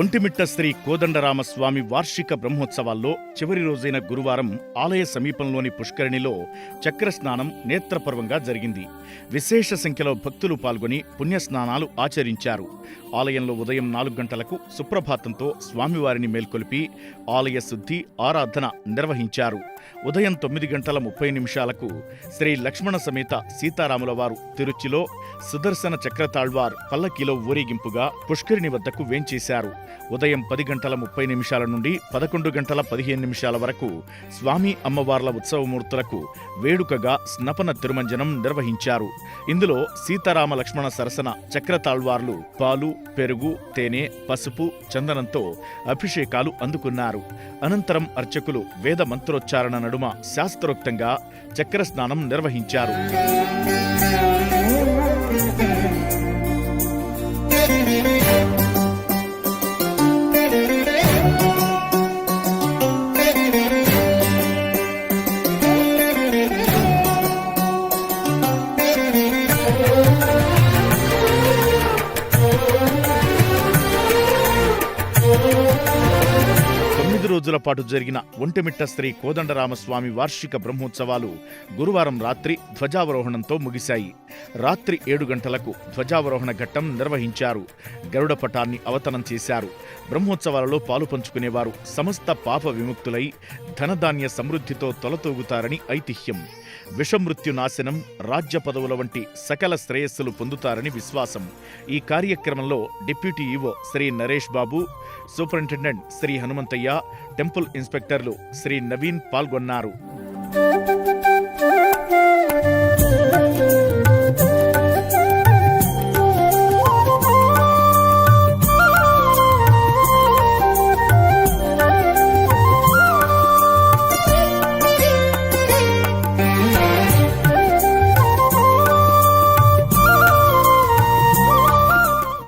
ఒంటిమిట్ట శ్రీ కోదండరామస్వామి వార్షిక బ్రహ్మోత్సవాల్లో చివరి రోజైన గురువారం ఆలయ సమీపంలోని పుష్కరిణిలో చక్రస్నానం నేత్రపర్వంగా జరిగింది. విశేష సంఖ్యలో భక్తులు పాల్గొని పుణ్యస్నానాలు ఆచరించారు. ఆలయంలో ఉదయం నాలుగు గంటలకు సుప్రభాతంతో స్వామివారిని మేల్కొలిపి ఆలయ శుద్ధి ఆరాధన నిర్వహించారు. ఉదయం తొమ్మిది గంటల ముప్పై నిమిషాలకు శ్రీ లక్ష్మణ సమేత సీతారాముల వారు తిరుచిలో సుదర్శన చక్రతాళ్వార్ పల్లకీలో ఊరేగింపుగా పుష్కరిణి వద్దకు వేంచేశారు. ఉదయం పది గంటల ముప్పై నిమిషాల నుండి పదకొండు గంటల పదిహేను నిమిషాల వరకు స్వామి అమ్మవార్ల ఉత్సవమూర్తులకు వేడుకగా స్నపన తిరుమంజనం నిర్వహించారు. ఇందులో సీతారామ లక్ష్మణ సరసన చక్రతాళ్వార్లు పాలు పెరుగు తేనె పసుపు చందనంతో అభిషేకాలు అందుకున్నారు. అనంతరం అర్చకులు వేద మంత్రోచ్చారణ నడుమ శాస్త్రోక్తంగా చక్రస్నానం నిర్వహించారు. రోజుల పాటు జరిగిన ఒంటిమిట్ట శ్రీ కోదండరామస్వామి వార్షిక బ్రహ్మోత్సవాలు గురువారం రాత్రి ధ్వజావరోహణంతో ముగిశాయి. రాత్రి ఏడు గంటలకు ధ్వజావరోహణ ఘట్టం నిర్వహించారు. గరుడ పటాన్ని అవతనం చేశారు. బ్రహ్మోత్సవాలలో పాలు పంచుకునేవారు సమస్త పాప విముక్తులై ధనధాన్య సమృద్ధితో తొలతూగుతారని ఐతిహ్యం. విషమృత్యు నాశనం రాజ్య పదవుల వంటి సకల శ్రేయస్సులు పొందుతారని విశ్వాసం. ఈ కార్యక్రమంలో deputy EO Shri Naresh Babu superintendent Shri Hanumanthaiah temple ఇన్స్పెక్టర్లు Shri Naveen పాల్గొన్నారు.